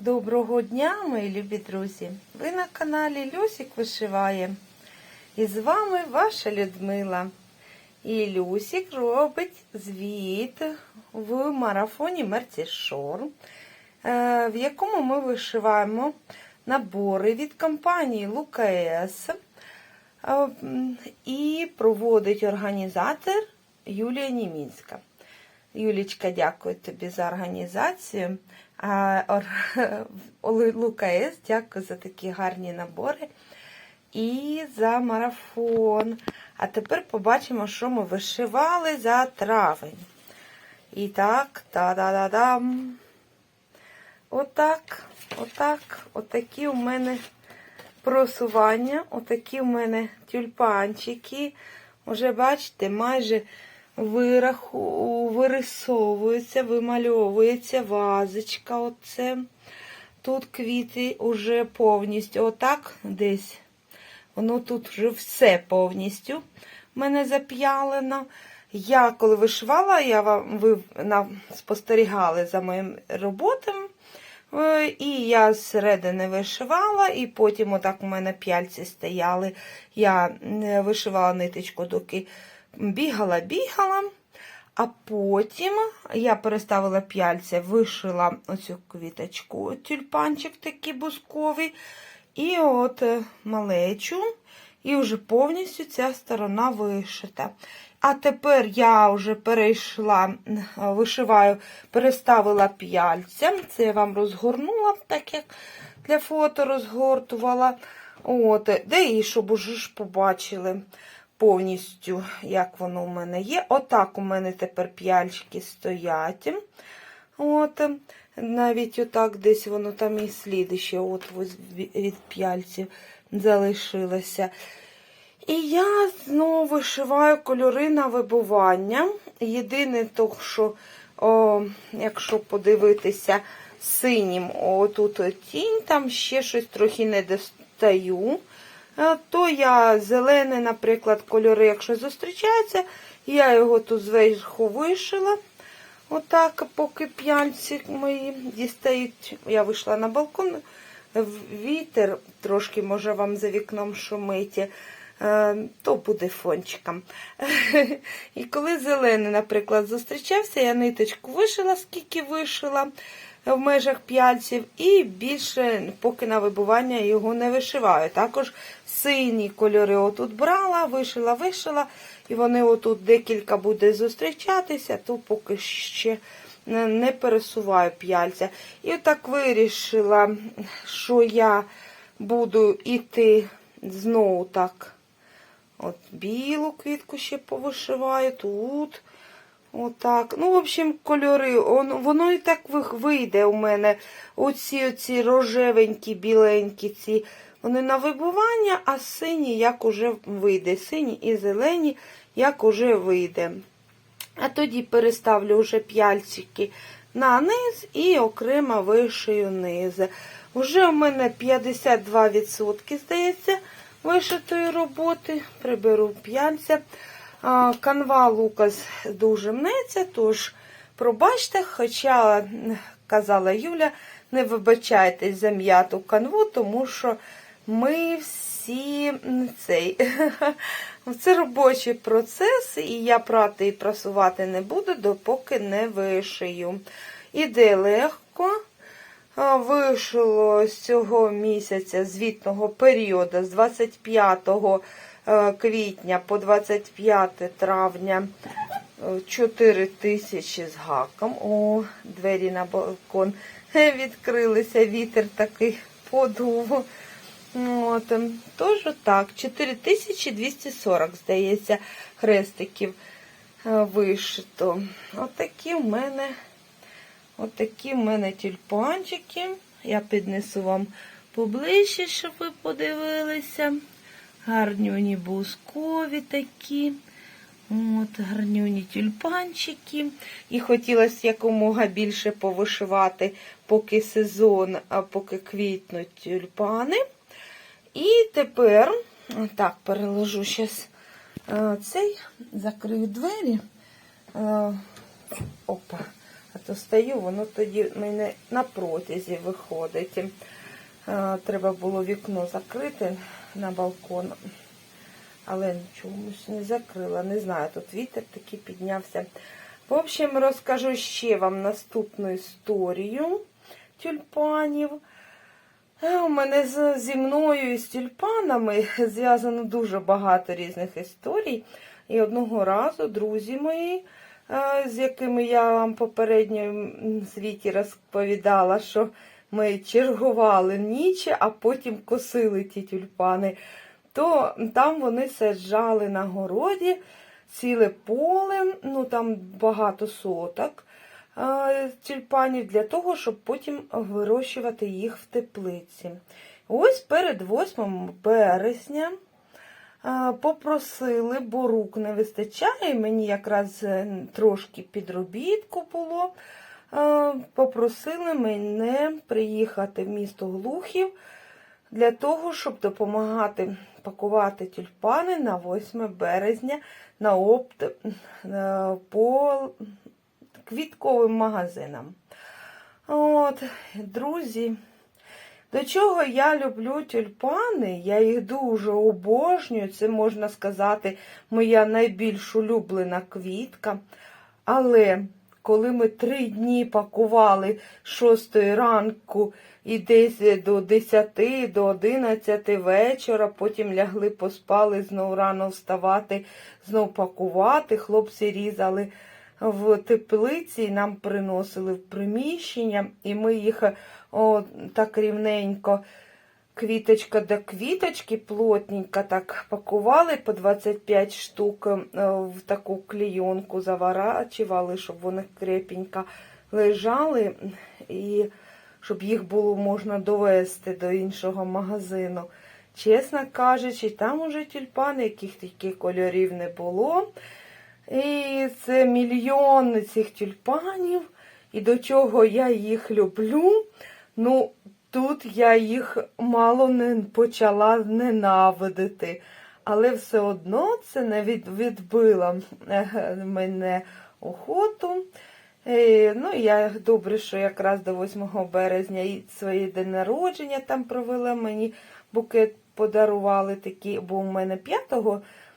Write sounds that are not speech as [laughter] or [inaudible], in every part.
Доброго дня, мої любі друзі! Ви на каналі Люсік вишиває. І з вами ваша Людмила. І Люсік робить звіт в марафоні Мерцішор, в якому ми вишиваємо набори від компанії Лукаес. І проводить організатор Юлія Німінська. Юлічка, дякую тобі за організацію. А Ор- [laughs] Лукаес, дякую за такі гарні набори і за марафон. А тепер побачимо, що ми вишивали за травень. І так, та-да-да-дам. Отак, отак, отакі у мене просування, отакі у мене тюльпанчики. Уже, бачите, майже вираху, вирисовується, вимальовується вазочка. Оце. Тут квіти вже повністю. Отак десь. Воно тут вже все повністю мене зап'ялено. Я коли вишивала, я вам ви спостерігали за моїм роботами. Е, І я зсередини вишивала, і потім отак у мене п'яльці стояли. Я е, вишивала ниточку, доки бігала, бігала. А потім я переставила п'яльця, вишила оцю квіточку, тюльпанчик такий бусковий. І от е, малечу, і вже повністю ця сторона вишита. А тепер я вже перейшла, вишиваю, переставила п'яльця. Це я вам розгорнула, так як для фото розгортувала. От, де і щоб уже ж побачили повністю, як воно у мене є. Отак у мене тепер п'яльчики стоять. От, навіть отак десь воно там і сліди ще от від п'яльців залишилося. І я знову вишиваю кольори на вибування. Єдине, то, що, о, якщо подивитися синім, отут тінь, там ще щось трохи не достаю. То я зелений, наприклад, кольори, якщо зустрічаються, я його тут зверху вишила. Отак, поки п'янці мої дістають. Я вийшла на балкон, вітер трошки, може, вам за вікном шумить, то буде фончиком. [laughs] І коли зелений, наприклад, зустрічався, я ниточку вишила, скільки вишила в межах п'яльців, і більше, поки на вибування його не вишиваю. Також сині кольори отут брала, вишила, вишила, і вони отут декілька буде зустрічатися, то поки ще не пересуваю п'яльця. І отак вирішила, що я буду йти знову так. От білу квітку ще повишиваю, тут. Отак. Ну, в общем, кольори, воно, і так вийде у мене. Оці оці рожевенькі, біленькі, ці, вони на вибування, а сині як уже вийде. Сині і зелені, як уже вийде. А тоді переставлю вже п'яльчики на низ і окремо вишию низ. Вже у мене 52%, здається, вишитої роботи. Приберу п'яльця. Канва Лукас дуже мнеться, тож пробачте, хоча, казала Юля, не вибачайтесь за м'яту канву, тому що ми всі цей. [laughs] Це робочий процес, і я прати і прасувати не буду, допоки не вишию. Іде легко. Вишило з цього місяця звітного періоду з 25 квітня по 25 травня 4 тисячі з гаком. О, двері на балкон відкрилися, вітер такий подув. От, Тож так, 4240, здається, хрестиків вишито. Отакі в мене отакі в мене тюльпанчики. Я піднесу вам поближче, щоб ви подивилися. Гарнюні бускові такі. От, Гарнюні тюльпанчики. І хотілося якомога більше повишивати, поки сезон, а поки квітнуть тюльпани. І тепер, так, переложу зараз цей, закрию двері. Е, Опа. А просто воно тоді в мене на протязі виходить. Е, Треба було вікно закрити на балкон, але чомусь не закрила. Не знаю, тут вітер такий піднявся. В общем, розкажу ще вам наступну історію тюльпанів. Е, У мене зі мною і з тюльпанами зв'язано дуже багато різних історій. І одного разу друзі мої, з якими я вам попередньо м, звіті розповідала, що ми чергували ніч, а потім косили ті тюльпани, то там вони саджали на городі ціле поле, ну там багато соток е, тюльпанів для того, щоб потім вирощувати їх в теплиці. Ось перед 8 березня е, попросили, бо рук не вистачає, мені якраз е, трошки підробітку було. е, Попросили мене приїхати в місто Глухів для того, щоб допомагати пакувати тюльпани на 8 березня на опт е, по квітковим магазинам. От, друзі, до чого я люблю тюльпани, я їх дуже обожнюю. Це можна сказати, моя найбільш улюблена квітка. Але коли ми три дні пакували з 6 ранку і десь до 10, до 11 вечора, потім лягли, поспали, знову рано вставати, знов пакувати. Хлопці різали в теплиці, і нам приносили в приміщення, і ми їх о, так рівненько. Квіточка до квіточки, плотненько так пакували по 25 штук е, в таку клейонку заворачували, щоб вони крепенько лежали, і щоб їх було можна довести до іншого магазину. Чесно кажучи, там уже тюльпани, яких таких кольорів не було. І це мільйони цих тюльпанів, і до чого я їх люблю. Ну, тут я їх мало не почала ненавидити. Але все одно це не від, відбило мене охоту. Е, ну, я добре, що якраз до 8 березня і своє день народження там провела мені букет подарували такий, бо у мене 5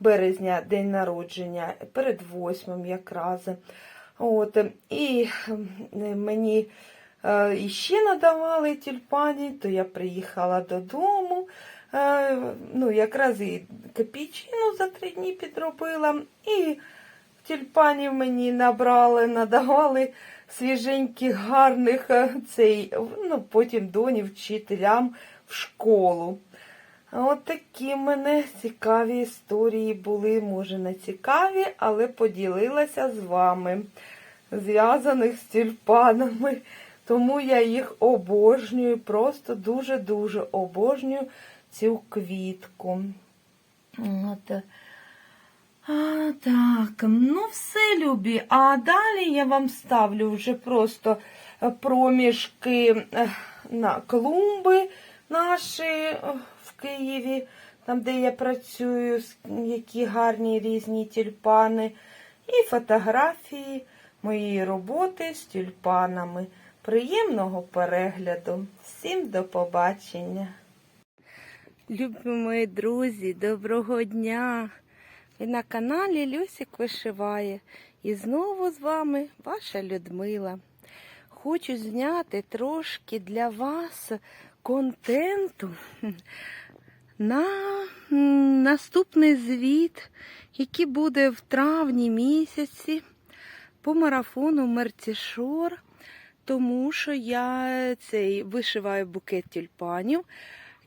березня день народження, перед 8 якраз. От, і мені е, іще надавали тюльпані, то я приїхала додому. Е, ну, якраз і копійчину за три дні підробила, і тюльпанів мені набрали, надавали свіженьких, гарних е, цей, ну, потім доні вчителям в школу. От такі мене цікаві історії були, може не цікаві, але поділилася з вами, зв'язаних з тюльпанами. Тому я їх обожнюю, просто дуже-дуже обожнюю цю квітку. От. А, так, ну все, любі. А далі я вам ставлю вже просто е, проміжки е, на клумби наші е, в Києві, там, де я працюю, які гарні різні тюльпани, і фотографії моєї роботи з тюльпанами. Приємного перегляду. Всім до побачення. Любі мої друзі, доброго дня! Ви на каналі Люсік Вишиває. І знову з вами ваша Людмила. Хочу зняти трошки для вас контенту на наступний звіт, який буде в травні місяці по марафону Мерцішор, тому що я цей вишиваю букет тюльпанів,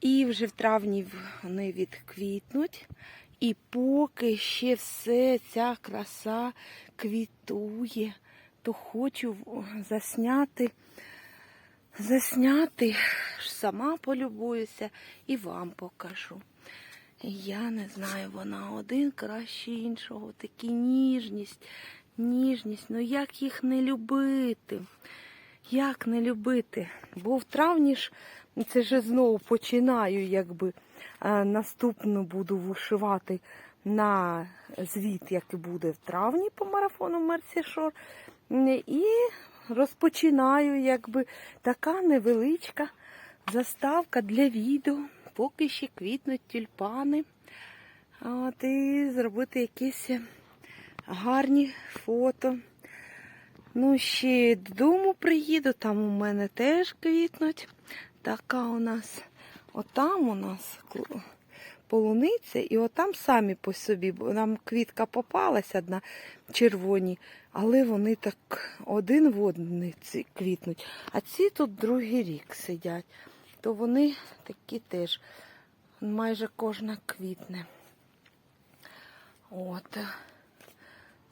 і вже в травні вони відквітнуть. І поки ще все ця краса квітує, то хочу засняти, засняти, сама полюбуюся і вам покажу. Я не знаю, вона один краще іншого, такі ніжність, ніжність. Ну як їх не любити? Як не любити? Бо в травні ж це ж знову починаю, якби наступну буду вишивати на звіт, який буде в травні по марафону Мерсішор. І розпочинаю, якби така невеличка заставка для відео. Поки ще квітнуть тюльпани. От, і зробити якісь гарні фото. Ну, ще додому приїду, там у мене теж квітнуть. Така у нас, отам у нас полуниця, і отам самі по собі, бо нам квітка попалась одна червоні, але вони так один в один квітнуть. А ці тут другий рік сидять, то вони такі теж майже кожна квітне. От.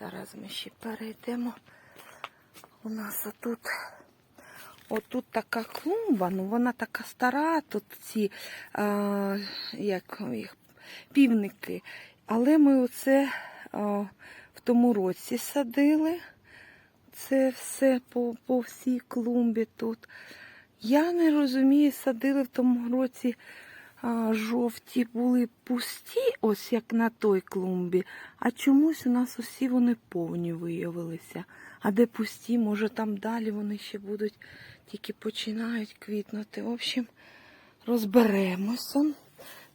Зараз ми ще перейдемо. У нас отут, отут така клумба, ну вона така стара, тут ці а, як їх, півники. Але ми оце а, в тому році садили. Це все по, по всій клумбі тут. Я не розумію, садили в тому році а, жовті були пусті, ось як на той клумбі, а чомусь у нас усі вони повні виявилися. А де пусті, може там далі вони ще будуть, тільки починають квітнути. В общем, розберемося.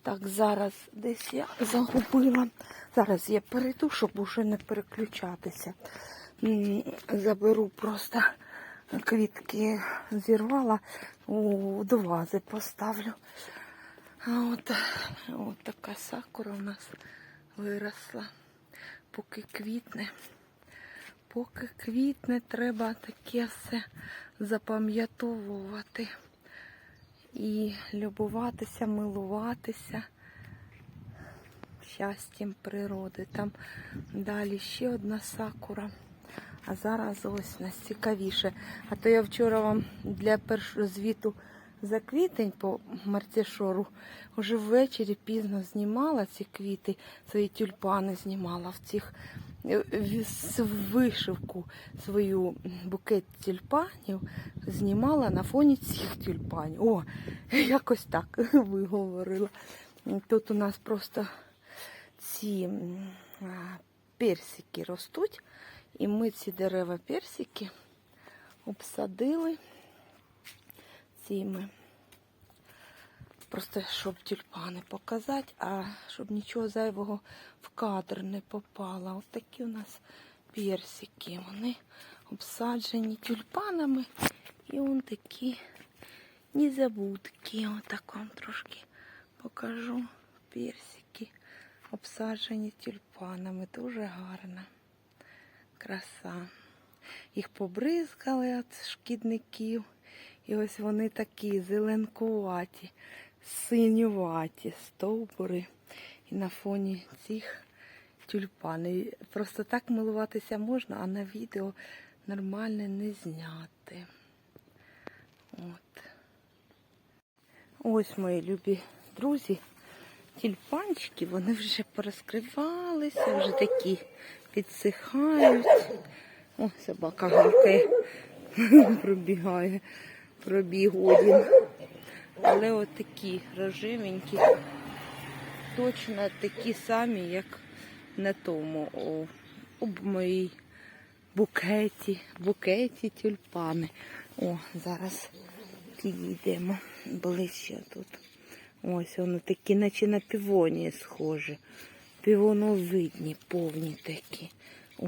Так, зараз десь я загубила. Зараз я перейду, щоб уже не переключатися. Заберу просто квітки, зірвала, у, до вази поставлю. А от, от така сакура у нас виросла. Поки квітне. Поки квітне, треба таке все запам'ятовувати. І любуватися, милуватися щастям природи. Там далі ще одна сакура. А зараз ось нас цікавіше. А то я вчора вам для першого звіту за квітень по Мартішору вже ввечері пізно знімала ці квіти, свої тюльпани знімала в цих вишивку свою букет тюльпанів знімала на фоні цих тюльпанів. О, [laughs] якось так [laughs] виговорила. Тут у нас просто ці персики ростуть, і ми ці дерева персики обсадили цими. Просто щоб тюльпани показати, а щоб нічого зайвого в кадр не попало. Ось такі у нас персики. Вони обсаджені тюльпанами. І он такі незабудки. Отак вам трошки покажу. Персики обсаджені тюльпанами. Дуже гарно. Краса. Їх побризкали від шкідників. І ось вони такі зеленкуваті, синюваті стовбури. І на фоні цих тюльпани. Просто так милуватися можна, а на відео нормально не зняти. От. Ось мої любі друзі. Тюльпанчики, вони вже порозкривалися, вже такі підсихають. О, собака гавкає, [laughs] пробігає, пробіг один. Але от такі рожевенькі, точно такі самі, як на тому, о, у моїй букеті, букеті тюльпани. О, зараз підійдемо ближче тут. Ось вони такі, наче на півонії схожі. Півоновидні, повні такі. О,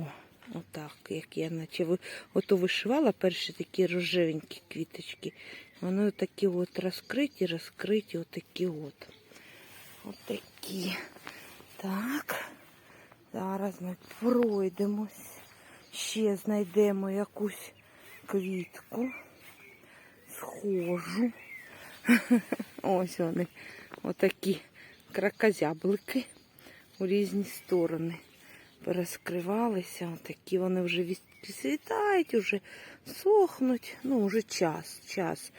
отак, як я наче ото вишивала перші такі рожевенькі квіточки. Вони такі от розкриті, розкриті, отакі от. Отакі. Так. Зараз ми пройдемось. Ще знайдемо якусь квітку. Схожу. [laughs] Ось вони. Отакі кракозяблики у різні сторони перескривалися. Отакі вони вже відцвітають, вже сохнуть. Ну, вже час, час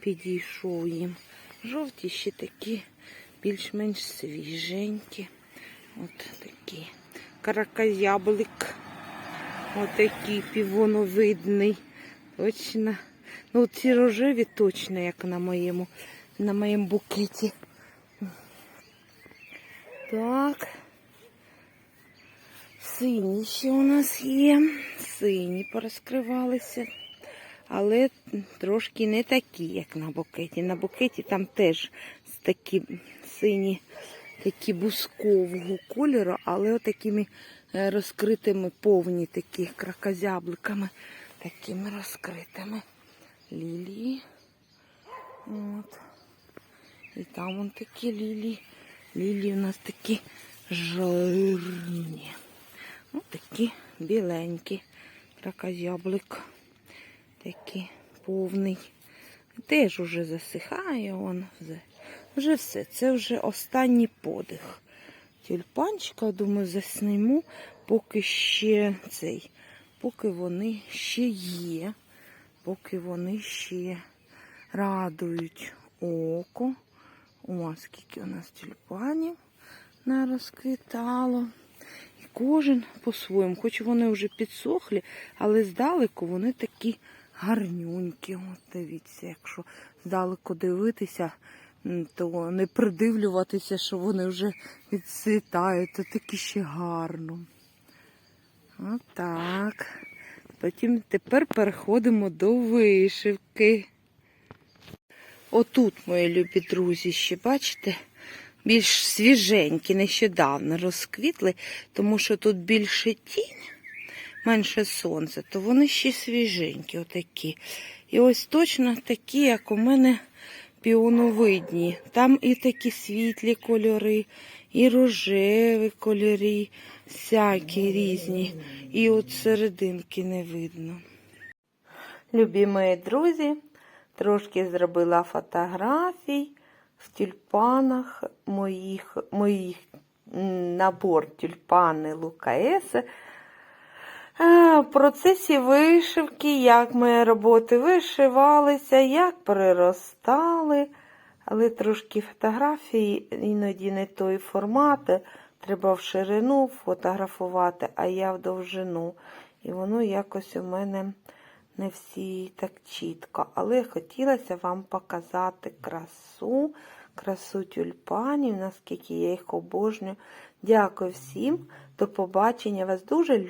підійшов їм. Жовті ще такі більш-менш свіженькі. От такі. Каракозяблик. Отакий півоновидний. Точно. Ну, ці рожеві точно, як на моєму, на моєму букеті. Так. Сині ще у нас є. Сині порозкривалися. але трошки не такі, як на букеті. На букеті там теж такі сині, такі бускового кольору, але отакими е, розкритими, повні такі кракозябликами, такими розкритими лілії. От. І там вон такі лілії. Лілії у нас такі жирні. Ну, такі біленькі. Кракозяблик. Такий повний. Теж уже засихає он. Вже, все. Це вже останній подих. Тюльпанчика, думаю, засниму, поки ще цей, поки вони ще є, поки вони ще радують око. О, скільки у нас тюльпанів нарозквітало. І кожен по-своєму, хоч вони вже підсохлі, але здалеку вони такі гарнюнькі. От дивіться, якщо здалеку дивитися, то не придивлюватися, що вони вже відцвітають, то такі ще гарно. Отак. Потім тепер переходимо до вишивки. Отут, мої любі друзі, ще бачите, більш свіженькі, нещодавно розквітли, тому що тут більше тінь, менше сонця, то вони ще свіженькі, отакі. І ось точно такі, як у мене піоновидні. Там і такі світлі кольори, і рожеві кольори, всякі різні. І от серединки не видно. Любі мої друзі, трошки зробила фотографій в тюльпанах моїх, моїх набор тюльпани Лукаеси. В процесі вишивки, як мої роботи вишивалися, як приростали. Але трошки фотографії, іноді не той формат. Треба в ширину фотографувати, а я в довжину. І воно якось у мене не всі так чітко. Але хотілося вам показати красу, красу тюльпанів, наскільки я їх обожнюю. Дякую всім, до побачення. Вас дуже люблю.